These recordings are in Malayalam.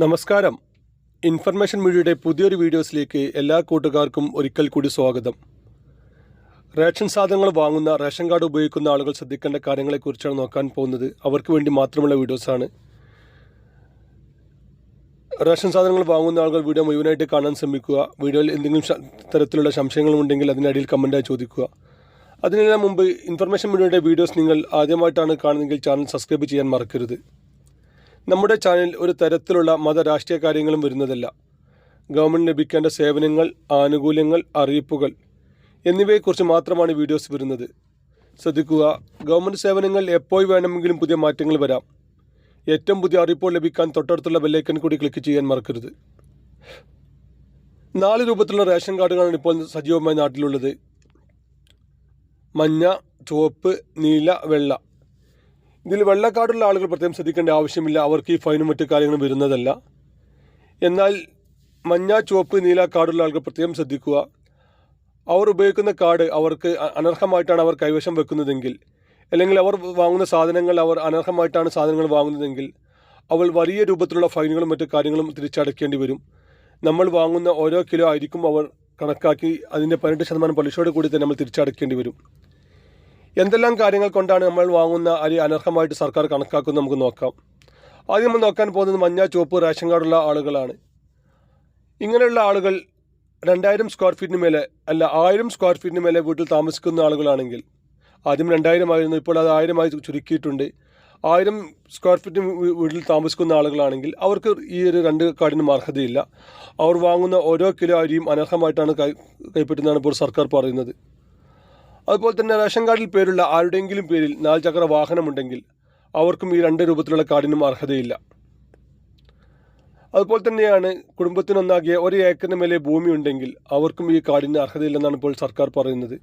നമസ്കാരം. ഇൻഫർമേഷൻ മീഡിയയുടെ പുതിയൊരു വീഡിയോസിലേക്ക് എല്ലാ കൂട്ടുകാർക്കും ഒരിക്കൽ കൂടി സ്വാഗതം. റേഷൻ സാധനങ്ങൾ വാങ്ങുന്ന റേഷൻ കാർഡ് ഉപയോഗിക്കുന്ന ആളുകൾ ശ്രദ്ധിക്കേണ്ട കാര്യങ്ങളെക്കുറിച്ചാണ് നോക്കാൻ പോകുന്നത്. അവർക്ക് വേണ്ടി മാത്രമുള്ള വീഡിയോസാണ്. റേഷൻ സാധനങ്ങൾ വാങ്ങുന്ന ആളുകൾ വീഡിയോ മുഴുവനായിട്ട് കാണാൻ ശ്രമിക്കുക. വീഡിയോയിൽ എന്തെങ്കിലും തരത്തിലുള്ള സംശയങ്ങളുണ്ടെങ്കിൽ അതിനടിയിൽ കമന്റായി ചോദിക്കുക. അതിനെല്ലാം മുമ്പ് ഇൻഫർമേഷൻ മീഡിയയുടെ വീഡിയോസ് നിങ്ങൾ ആദ്യമായിട്ടാണ് കാണുന്നതെങ്കിൽ ചാനൽ സബ്സ്ക്രൈബ് ചെയ്യാൻ മറക്കരുത്. നമ്മുടെ ചാനലിൽ ഒരു തരത്തിലുള്ള മത രാഷ്ട്രീയ കാര്യങ്ങളും വരുന്നതല്ല. ഗവൺമെന്റ് ലഭിക്കേണ്ട സേവനങ്ങൾ ആനുകൂല്യങ്ങൾ അറിയിപ്പുകൾ എന്നിവയെക്കുറിച്ച് മാത്രമാണ് വീഡിയോസ് വരുന്നത്. ശ്രദ്ധിക്കുക ഗവൺമെന്റ് സേവനങ്ങൾ എപ്പോൾ വേണമെങ്കിലും പുതിയ മാറ്റങ്ങൾ വരാം. ഏറ്റവും പുതിയ അറിയിപ്പുകൾ ലഭിക്കാൻ തൊട്ടടുത്തുള്ള ബെല്ലൈക്കൻ കൂടി ക്ലിക്ക് ചെയ്യാൻ മറക്കരുത്. നാല് രൂപത്തിലുള്ള റേഷൻ കാർഡുകളാണ് ഇപ്പോൾ സജീവമായി നാട്ടിലുള്ളത്. മഞ്ഞ ചുവപ്പ് നീല വെള്ള. ഇതിൽ വെള്ളക്കാടുള്ള ആളുകൾ പ്രത്യേകം ശ്രദ്ധിക്കേണ്ട ആവശ്യമില്ല. അവർക്ക് ഈ ഫൈനും മറ്റു കാര്യങ്ങളും വരുന്നതല്ല. എന്നാൽ മഞ്ഞ ചുവപ്പ് നീല കാടുള്ള ആളുകൾ പ്രത്യേകം ശ്രദ്ധിക്കുക. അവർ ഉപയോഗിക്കുന്ന കാർഡ് അവർക്ക് അനർഹമായിട്ടാണ് അവർ കൈവശം വെക്കുന്നതെങ്കിൽ അല്ലെങ്കിൽ അവർ വാങ്ങുന്ന സാധനങ്ങൾ അവർ അനർഹമായിട്ടാണ് സാധനങ്ങൾ വാങ്ങുന്നതെങ്കിൽ അവൾ വലിയ രൂപത്തിലുള്ള ഫൈനുകളും മറ്റു കാര്യങ്ങളും തിരിച്ചടയ്ക്കേണ്ടി വരും. നമ്മൾ വാങ്ങുന്ന ഓരോ കിലോ ആയിരിക്കും അവർ കണക്കാക്കി അതിന്റെ പതിനെട്ട് ശതമാനം പലിശയോട് കൂടി തന്നെ നമ്മൾ തിരിച്ചടയ്ക്കേണ്ടി വരും. എന്തെല്ലാം കാര്യങ്ങൾ കൊണ്ടാണ് നമ്മൾ വാങ്ങുന്ന അരി അനർഹമായിട്ട് സർക്കാർ കണക്കാക്കുന്നത് നമുക്ക് നോക്കാം ആദ്യം നമ്മൾ നോക്കാൻ പോകുന്നത് മഞ്ഞ ചുവപ്പ് റേഷൻ കാർഡുള്ള ആളുകളാണ് ഇങ്ങനെയുള്ള ആളുകൾ രണ്ടായിരം സ്ക്വയർ ഫീറ്റിന് മേലെ അല്ല ആയിരം സ്ക്വയർ ഫീറ്റിന് മേലെ വീട്ടിൽ താമസിക്കുന്ന ആളുകളാണെങ്കിൽ ആദ്യം രണ്ടായിരം ആയിരുന്നു ഇപ്പോൾ അത് ആയിരമായി ചുരുക്കിയിട്ടുണ്ട് ആയിരം സ്ക്വയർ ഫീറ്റ് വീട്ടിൽ താമസിക്കുന്ന ആളുകളാണെങ്കിൽ അവർക്ക് ഈ ഒരു രണ്ട് കാർഡിനും അർഹതയില്ല അവർ വാങ്ങുന്ന ഓരോ കിലോ അരിയും അനർഹമായിട്ടാണ് കൈപ്പറ്റുന്നതാണ് ഇപ്പോൾ സർക്കാർ പറയുന്നത് അതുപോലെ തന്നെ റേഷൻ കാർഡിൽ പേരുള്ള ആരുടെയെങ്കിലും പേരിൽ നാല് ചക്ര വാഹനമുണ്ടെങ്കിൽ അവർക്കും ഈ രണ്ട് രൂപത്തിലുള്ള കാർഡിനും അർഹതയില്ല. അതുപോലെ തന്നെയാണ് കുടുംബത്തിനൊന്നാകിയ ഒരു ഏക്കറിന് മേലെ ഭൂമി ഉണ്ടെങ്കിൽ അവർക്കും ഈ കാർഡിന് അർഹതയില്ലെന്നാണ് ഇപ്പോൾ സർക്കാർ പറയുന്നത്.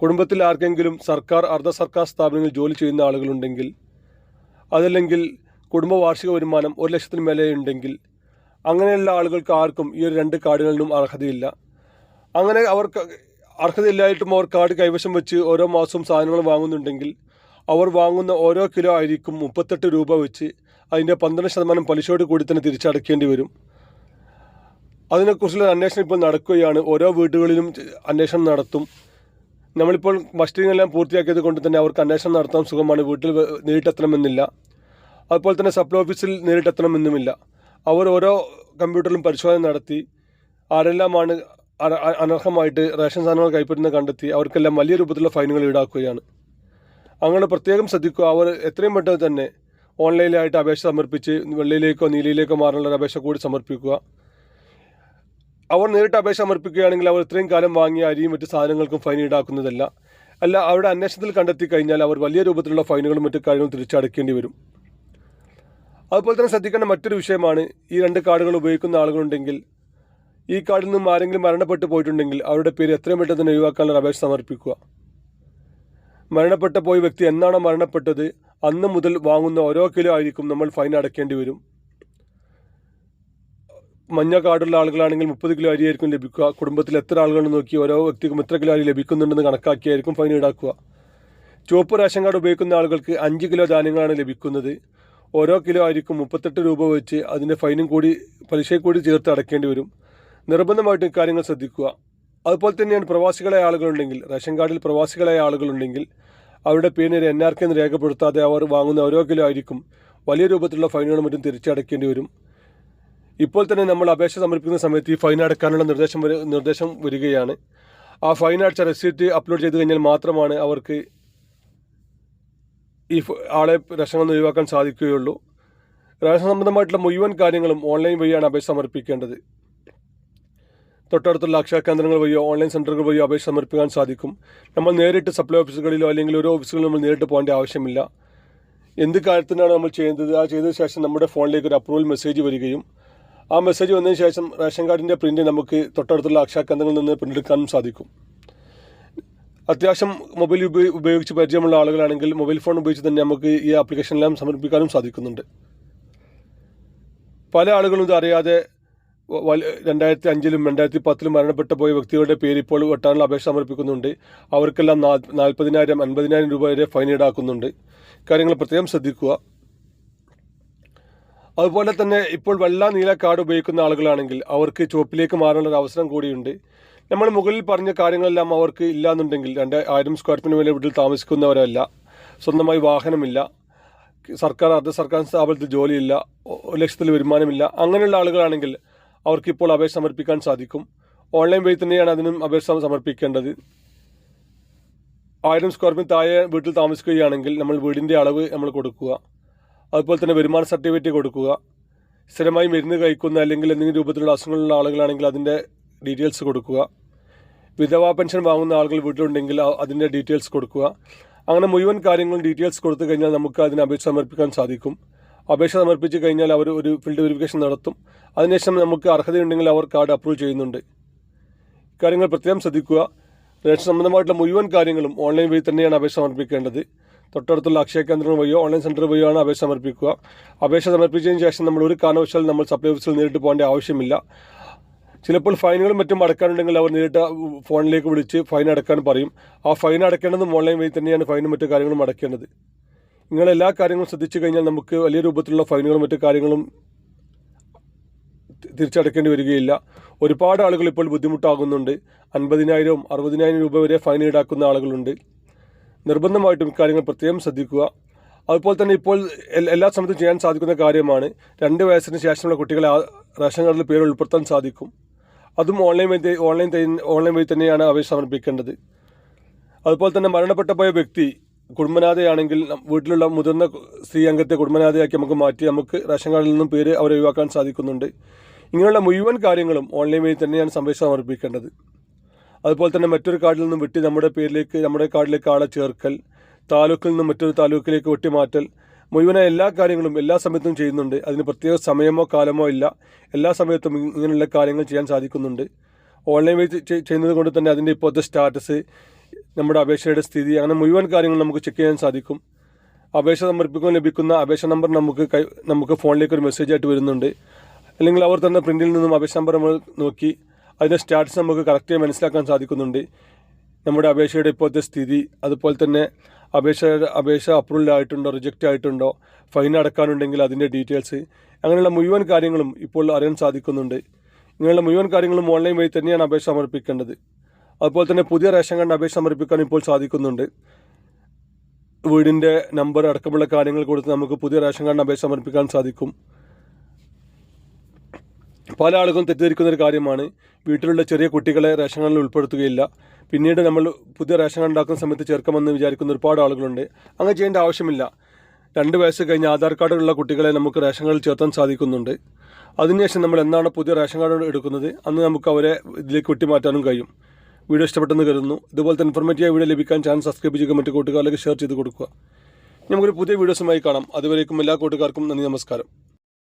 കുടുംബത്തിൽ ആർക്കെങ്കിലും സർക്കാർ അർദ്ധ സർക്കാർ സ്ഥാപനങ്ങളിൽ ജോലി ചെയ്യുന്ന ആളുകളുണ്ടെങ്കിൽ അതല്ലെങ്കിൽ കുടുംബ വാർഷിക വരുമാനം ഒരു ലക്ഷത്തിന് മേലെ ഉണ്ടെങ്കിൽ അങ്ങനെയുള്ള ആളുകൾക്ക് ആർക്കും ഈ ഒരു രണ്ട് കാർഡുകളിലും അർഹതയില്ല. അങ്ങനെ അവർക്ക് അർഹതയില്ലായിട്ടും അവർ കാർഡ് കൈവശം വെച്ച് ഓരോ മാസവും സാധനങ്ങൾ വാങ്ങുന്നുണ്ടെങ്കിൽ അവർ വാങ്ങുന്ന ഓരോ കിലോ ആയിരിക്കും മുപ്പത്തെട്ട് രൂപ വെച്ച് അതിന്റെ പന്ത്രണ്ട് ശതമാനം പലിശയോട് കൂടി തന്നെ തിരിച്ചടക്കേണ്ടി വരും. അതിനെക്കുറിച്ചുള്ള അന്വേഷണം ഇപ്പോൾ നടക്കുകയാണ്. ഓരോ വീടുകളിലും അന്വേഷണം നടത്തും. നമ്മളിപ്പോൾ മസ്റ്റിംഗ് എല്ലാം പൂർത്തിയാക്കിയത് കൊണ്ട് തന്നെ അവർക്ക് അന്വേഷണം നടത്താൻ സുഖമാണ്. വീട്ടിൽ നേരിട്ടെത്തണമെന്നില്ല. അതുപോലെ തന്നെ സപ്ലൈ ഓഫീസിൽ നേരിട്ടെത്തണമെന്നുമില്ല. അവർ ഓരോ കമ്പ്യൂട്ടറിലും പരിശോധന നടത്തി ആരെല്ലാമാണ് അനർഹമായിട്ട് റേഷൻ സാധനങ്ങൾ കൈപ്പറ്റുന്ന കണ്ടെത്തി അവർക്കെല്ലാം വലിയ രൂപത്തിലുള്ള ഫൈനുകൾ ഈടാക്കുകയാണ്. അങ്ങനെ പ്രത്യേകം ശ്രദ്ധിക്കുക അവർ എത്രയും പെട്ടെന്ന് തന്നെ ഓൺലൈനിലായിട്ട് അപേക്ഷ സമർപ്പിച്ച് വെള്ളയിലേക്കോ നീലയിലേക്കോ മാറാനുള്ള അപേക്ഷ കൂടി സമർപ്പിക്കുക. അവർ നേരിട്ട് അപേക്ഷ സമർപ്പിക്കുകയാണെങ്കിൽ അവർ ഇത്രയും കാലം വാങ്ങിയ അരിയും മറ്റ് സാധനങ്ങൾക്കും ഫൈൻ ഈടാക്കുന്നതല്ല. അല്ല അവരുടെ അന്വേഷണത്തിൽ കണ്ടെത്തി കഴിഞ്ഞാൽ അവർ വലിയ രൂപത്തിലുള്ള ഫൈനുകളും മറ്റു കാര്യങ്ങളും തിരിച്ചടക്കേണ്ടി വരും. അതുപോലെ തന്നെ ശ്രദ്ധിക്കേണ്ട മറ്റൊരു വിഷയമാണ് ഈ രണ്ട് കാർഡുകൾ ഉപയോഗിക്കുന്ന ആളുകളുണ്ടെങ്കിൽ ഈ കാർഡിൽ നിന്നും ആരെങ്കിലും മരണപ്പെട്ടു പോയിട്ടുണ്ടെങ്കിൽ അവരുടെ പേര് എത്രയും പെട്ടെന്ന് തന്നെ ഒഴിവാക്കാനുള്ള അപേക്ഷ സമർപ്പിക്കുക. മരണപ്പെട്ട പോയ വ്യക്തി എന്നാണോ മരണപ്പെട്ടത് അന്ന് മുതൽ വാങ്ങുന്ന ഓരോ കിലോ ആയിരിക്കും നമ്മൾ ഫൈൻ അടയ്ക്കേണ്ടി വരും. മഞ്ഞ കാർഡുള്ള ആളുകളാണെങ്കിൽ മുപ്പത് കിലോ അരി ആയിരിക്കും ലഭിക്കുക. കുടുംബത്തിൽ എത്ര ആളുകളെന്ന് നോക്കി ഓരോ വ്യക്തിക്കും എത്ര കിലോ അരി ലഭിക്കുന്നുണ്ടെന്ന് കണക്കാക്കിയായിരിക്കും ഫൈൻ ഈടാക്കുക. ചുവപ്പ് റേഷൻ കാർഡ് ഉപയോഗിക്കുന്ന ആളുകൾക്ക് അഞ്ച് കിലോ ധാന്യങ്ങളാണ് ലഭിക്കുന്നത്. ഓരോ കിലോ ആയിരിക്കും മുപ്പത്തെട്ട് രൂപ വെച്ച് അതിന്റെ ഫൈനും കൂടി പലിശയും കൂടി ചേർത്ത് അടയ്ക്കേണ്ടി വരും. നിർബന്ധമായിട്ടും കാര്യങ്ങൾ ശ്രദ്ധിക്കുക. അതുപോലെ തന്നെയാണ് പ്രവാസികളായ ആളുകളുണ്ടെങ്കിൽ റേഷൻ കാർഡിൽ പ്രവാസികളായ ആളുകളുണ്ടെങ്കിൽ അവരുടെ പേരിന് എൻ ആർ കെ എന്ന് രേഖപ്പെടുത്താതെ അവർ വാങ്ങുന്ന ഓരോ കിലോ ആയിരിക്കും വലിയ രൂപത്തിലുള്ള ഫൈനുകളും മറ്റും തിരിച്ചടയ്ക്കേണ്ടി വരും. ഇപ്പോൾ തന്നെ നമ്മൾ അപേക്ഷ സമർപ്പിക്കുന്ന സമയത്ത് ഈ ഫൈൻ അടക്കാനുള്ള നിർദ്ദേശം നിർദ്ദേശം വരികയാണ്. ആ ഫൈൻ അടച്ച റെസിപ്റ്റ് അപ്ലോഡ് ചെയ്ത് കഴിഞ്ഞാൽ മാത്രമാണ് അവർക്ക് ഈ ആളെ നിന്ന് ഒഴിവാക്കാൻ സാധിക്കുകയുള്ളൂ. റേഷൻ സംബന്ധമായിട്ടുള്ള മുഴുവൻ കാര്യങ്ങളും ഓൺലൈൻ വഴിയാണ് അപേക്ഷ സമർപ്പിക്കേണ്ടത്. തൊട്ടടുത്തുള്ള അക്ഷയ കേന്ദ്രങ്ങൾ വഴിയോ ഓൺലൈൻ സെന്ററുകൾ വഴിയോ അപേക്ഷ സമർപ്പിക്കാൻ സാധിക്കും. നമ്മൾ നേരിട്ട് സപ്ലൈ ഓഫീസുകളിലോ അല്ലെങ്കിൽ ഓരോ ഓഫീസുകളിലും നമ്മൾ നേരിട്ട് പോകേണ്ട ആവശ്യമില്ല. എന്ത് കാര്യത്തിനാണ് നമ്മൾ ചെയ്യുന്നത് ആ ചെയ്ത ശേഷം നമ്മുടെ ഫോണിലേക്ക് ഒരു അപ്രൂവൽ മെസ്സേജ് വരികയും ആ മെസ്സേജ് വന്നതിന് ശേഷം റേഷൻ കാർഡിന്റെ പ്രിന്റ് നമുക്ക് തൊട്ടടുത്തുള്ള അക്ഷയ കേന്ദ്രങ്ങളിൽ നിന്ന് പ്രിന്റ് എടുക്കാനും സാധിക്കും. അത്യാവശ്യം മൊബൈൽ ഉപയോ- ഉപയോഗിച്ച് പരിചയമുള്ള ആളുകളാണെങ്കിൽ മൊബൈൽ ഫോൺ ഉപയോഗിച്ച് തന്നെ നമുക്ക് ഈ ആപ്ലിക്കേഷനെല്ലാം സമർപ്പിക്കാനും സാധിക്കുന്നുണ്ട്. പല ആളുകളും ഇത് അറിയാതെ രണ്ടായിരത്തി അഞ്ചിലും രണ്ടായിരത്തി പത്തിലും മരണപ്പെട്ടു പോയ വ്യക്തികളുടെ പേര് ഇപ്പോൾ വെട്ടാനുള്ള അപേക്ഷ സമർപ്പിക്കുന്നുണ്ട്. അവർക്കെല്ലാം നാൽപ്പതിനായിരം അൻപതിനായിരം രൂപ വരെ ഫൈൻ ഈടാക്കുന്നുണ്ട്. കാര്യങ്ങൾ പ്രത്യേകം ശ്രദ്ധിക്കുക. അതുപോലെ തന്നെ ഇപ്പോൾ വെള്ള നീല കാർഡ് ഉപയോഗിക്കുന്ന ആളുകളാണെങ്കിൽ അവർക്ക് ചുവപ്പിലേക്ക് മാറാനുള്ള ഒരു അവസരം കൂടിയുണ്ട്. നമ്മൾ മുകളിൽ പറഞ്ഞ കാര്യങ്ങളെല്ലാം അവർക്ക് ഇല്ലാന്നുണ്ടെങ്കിൽ രണ്ട് ആയിരം സ്ക്വയർ ഫീറ്റിന് മേലെ വീട്ടിൽ താമസിക്കുന്നവരല്ല. സ്വന്തമായി വാഹനമില്ല. സർക്കാർ അർദ്ധ സർക്കാർ സ്ഥാപനത്തിൽ ജോലിയില്ല. ഒരു ലക്ഷത്തിൽ വരുമാനമില്ല. അങ്ങനെയുള്ള ആളുകളാണെങ്കിൽ അവർക്ക് ഇപ്പോൾ അപേക്ഷ സമർപ്പിക്കാൻ സാധിക്കും. ഓൺലൈൻ വഴി തന്നെയാണ് അതിനും അപേക്ഷ സമർപ്പിക്കേണ്ടത്. ആയിരം സ്ക്വയർ ഫീറ്റ് താഴെ വീട്ടിൽ താമസിക്കുകയാണെങ്കിൽ നമ്മൾ വീടിന്റെ അളവ് നമ്മൾ കൊടുക്കുക. അതുപോലെ തന്നെ വരുമാന സർട്ടിഫിക്കറ്റ് കൊടുക്കുക. സ്ഥിരമായി മരുന്ന് കഴിക്കുന്ന അല്ലെങ്കിൽ എന്തെങ്കിലും രൂപത്തിലുള്ള അസുഖങ്ങളുള്ള ആളുകളാണെങ്കിൽ അതിന്റെ ഡീറ്റെയിൽസ് കൊടുക്കുക. വിധവാ പെൻഷൻ വാങ്ങുന്ന ആളുകൾ വീട്ടിലുണ്ടെങ്കിൽ അതിന്റെ ഡീറ്റെയിൽസ് കൊടുക്കുക. അങ്ങനെ മുഴുവൻ കാര്യങ്ങളും ഡീറ്റെയിൽസ് കൊടുത്തു കഴിഞ്ഞാൽ നമുക്ക് അതിന് അപേക്ഷ സമർപ്പിക്കാൻ സാധിക്കും. അപേക്ഷ സമർപ്പിച്ച് കഴിഞ്ഞാൽ അവർ ഒരു ഫീൽഡ് വെരിഫിക്കേഷൻ നടത്തും. അതിനുശേഷം നമുക്ക് അർഹതയുണ്ടെങ്കിൽ അവർ കാർഡ് അപ്രൂവ് ചെയ്യുന്നുണ്ട്. കാര്യങ്ങൾ പ്രത്യേകം ശ്രദ്ധിക്കുക. റേഷൻ സംബന്ധമായിട്ടുള്ള മുഴുവൻ കാര്യങ്ങളും ഓൺലൈൻ വഴി തന്നെയാണ് അപേക്ഷ സമർപ്പിക്കേണ്ടത്. തൊട്ടടുത്തുള്ള അക്ഷയ കേന്ദ്രം വഴിയോ ഓൺലൈൻ സെന്റർ വഴിയോ ആണ് അപേക്ഷ സമർപ്പിക്കുക. അപേക്ഷ സമർപ്പിച്ചതിന് ശേഷം നമ്മൾ ഒരു കാരണവശാലും നമ്മൾ സപ്ലൈ ഓഫീസിൽ നേരിട്ട് പോകേണ്ട ആവശ്യമില്ല. ചിലപ്പോൾ ഫൈനുകളും മറ്റും അടക്കാനുണ്ടെങ്കിൽ അവർ നേരിട്ട് ഫോണിലേക്ക് വിളിച്ച് ഫൈൻ അടക്കാൻ പറയും. ആ ഫൈൻ അടക്കേണ്ടതും ഓൺലൈൻ വഴി തന്നെയാണ് ഫൈനും മറ്റു കാര്യങ്ങളും അടയ്ക്കേണ്ടത് നിങ്ങൾ എല്ലാ കാര്യങ്ങളും ശ്രദ്ധിച്ചു കഴിഞ്ഞാൽ നമുക്ക് വലിയ രൂപത്തിലുള്ള ഫൈനുകളും മറ്റു കാര്യങ്ങളും തിരിച്ചടക്കേണ്ടി വരികയില്ല. ഒരുപാട് ആളുകൾ ഇപ്പോൾ ബുദ്ധിമുട്ടാകുന്നുണ്ട്. അൻപതിനായിരവും അറുപതിനായിരം രൂപ വരെ ഫൈൻ ഈടാക്കുന്ന ആളുകളുണ്ട്. നിർബന്ധമായിട്ടും ഇക്കാര്യങ്ങൾ പ്രത്യേകം ശ്രദ്ധിക്കുക. അതുപോലെ തന്നെ ഇപ്പോൾ എല്ലാ സമയത്തും ചെയ്യാൻ സാധിക്കുന്ന കാര്യമാണ് രണ്ട് വയസ്സിന് ശേഷമുള്ള കുട്ടികളെ റേഷൻ കാർഡിൽ പേര് ഉൾപ്പെടുത്താൻ സാധിക്കും. അതും ഓൺലൈൻ വഴി ഓൺലൈൻ ഓൺലൈൻ വഴി തന്നെയാണ് അപേക്ഷ സമർപ്പിക്കേണ്ടത്. അതുപോലെ തന്നെ മരണപ്പെട്ട പോയ വ്യക്തി കുടുംബനാഥയാണെങ്കിൽ വീട്ടിലുള്ള മുതിർന്ന സ്ത്രീ അംഗത്തെ കുടുംബനാഥയാക്കി നമുക്ക് മാറ്റി നമുക്ക് റേഷൻ കാർഡിൽ നിന്നും പേര് അവരെ ഒഴിവാക്കാൻ സാധിക്കുന്നുണ്ട്. ഇങ്ങനെയുള്ള മുഴുവൻ കാര്യങ്ങളും ഓൺലൈൻ വഴി തന്നെയാണ് സംരക്ഷ സമർപ്പിക്കേണ്ടത് അതുപോലെ തന്നെ മറ്റൊരു കാർഡിൽ നിന്നും വെട്ടി നമ്മുടെ പേരിലേക്ക് നമ്മുടെ കാർഡിലേക്ക് ആളെ ചേർക്കൽ താലൂക്കിൽ നിന്നും മറ്റൊരു താലൂക്കിലേക്ക് വെട്ടിമാറ്റൽ മുഴുവനായ എല്ലാ കാര്യങ്ങളും എല്ലാ സമയത്തും ചെയ്യുന്നുണ്ട്. അതിന് പ്രത്യേക സമയമോ കാലമോ ഇല്ല. എല്ലാ സമയത്തും ഇങ്ങനെയുള്ള കാര്യങ്ങൾ ചെയ്യാൻ സാധിക്കുന്നുണ്ട്. ഓൺലൈൻ വഴി ചെയ്യുന്നത് കൊണ്ട് തന്നെ അതിന്റെ ഇപ്പോഴത്തെ സ്റ്റാറ്റസ് നമ്മുടെ അപേക്ഷയുടെ സ്ഥിതി അങ്ങനെ മുഴുവൻ കാര്യങ്ങൾ നമുക്ക് ചെക്ക് ചെയ്യാൻ സാധിക്കും. അപേക്ഷ സമർപ്പിക്കുമ്പോൾ ലഭിക്കുന്ന അപേക്ഷ നമ്പർ നമുക്ക് കൈ നമുക്ക് ഫോണിലേക്ക് ഒരു മെസ്സേജ് ആയിട്ട് വരുന്നുണ്ട്. അല്ലെങ്കിൽ അവർ തന്ന പ്രിന്റിൽ നിന്നും അപേക്ഷ നമ്പർ നമ്മൾ നോക്കി അതിന്റെ സ്റ്റാറ്റസ് നമുക്ക് കറക്റ്റായി മനസ്സിലാക്കാൻ സാധിക്കുന്നുണ്ട്. നമ്മുടെ അപേക്ഷയുടെ ഇപ്പോഴത്തെ സ്ഥിതി അതുപോലെ തന്നെ അപേക്ഷയുടെ അപേക്ഷ അപ്രൂവൽ ആയിട്ടുണ്ടോ റിജക്റ്റ് ആയിട്ടുണ്ടോ ഫൈൻ അടക്കാനുണ്ടെങ്കിൽ അതിന്റെ ഡീറ്റെയിൽസ് അങ്ങനെയുള്ള മുഴുവൻ കാര്യങ്ങളും ഇപ്പോൾ അറിയാൻ സാധിക്കുന്നുണ്ട്. ഇങ്ങനെയുള്ള മുഴുവൻ കാര്യങ്ങളും ഓൺലൈൻ വഴി തന്നെയാണ് അപേക്ഷ സമർപ്പിക്കേണ്ടത്. അതുപോലെ തന്നെ പുതിയ റേഷൻ കാർഡിന് അപേക്ഷ സമർപ്പിക്കാൻ ഇപ്പോൾ സാധിക്കുന്നുണ്ട്. വീടിന്റെ നമ്പർ അടക്കമുള്ള കാര്യങ്ങൾ കൊടുത്ത് നമുക്ക് പുതിയ റേഷൻ കാർഡിന് അപേക്ഷ സമർപ്പിക്കാൻ സാധിക്കും. പല ആളുകളും തെറ്റിദ്ധരിക്കുന്ന ഒരു കാര്യമാണ്. വീട്ടിലുള്ള ചെറിയ കുട്ടികളെ റേഷൻ കാർഡിൽ ഉൾപ്പെടുത്തുകയില്ല. പിന്നീട് നമ്മൾ പുതിയ റേഷൻ കാർഡ് ഉണ്ടാക്കുന്ന സമയത്ത് ചേർക്കാമെന്ന് വിചാരിക്കുന്ന ഒരുപാട് ആളുകളുണ്ട്. അങ്ങനെ ചെയ്യേണ്ട ആവശ്യമില്ല. രണ്ട് വയസ്സ് കഴിഞ്ഞ് ആധാർ കാർഡുള്ള കുട്ടികളെ നമുക്ക് റേഷൻ കാർഡിൽ ചേർത്താൻ സാധിക്കുന്നുണ്ട്. അതിനുശേഷം നമ്മൾ എന്നാണ് പുതിയ റേഷൻ കാർഡ് എടുക്കുന്നത് അന്ന് നമുക്ക് അവരെ ഇതിലേക്ക് വെട്ടിമാറ്റാനും കഴിയും. വീഡിയോ ഇഷ്ടപ്പെട്ടെന്ന് കരുതുന്നു. ഇതുപോലത്തെ ഇൻഫോർമേറ്റീവ് വീഡിയോ ലഭിക്കാൻ ചാനൽ സബ്സ്ക്രൈബ് ചെയ്യുക മറ്റു കൂട്ടുകാരിലേക്ക് ഷെയർ ചെയ്ത് കൊടുക്കുക. നമുക്കൊരു പുതിയ വീഡിയോസുമായി കാണാം. അതുവരേക്കും എല്ലാ കൂട്ടുകാർക്കും നന്ദി നമസ്കാരം.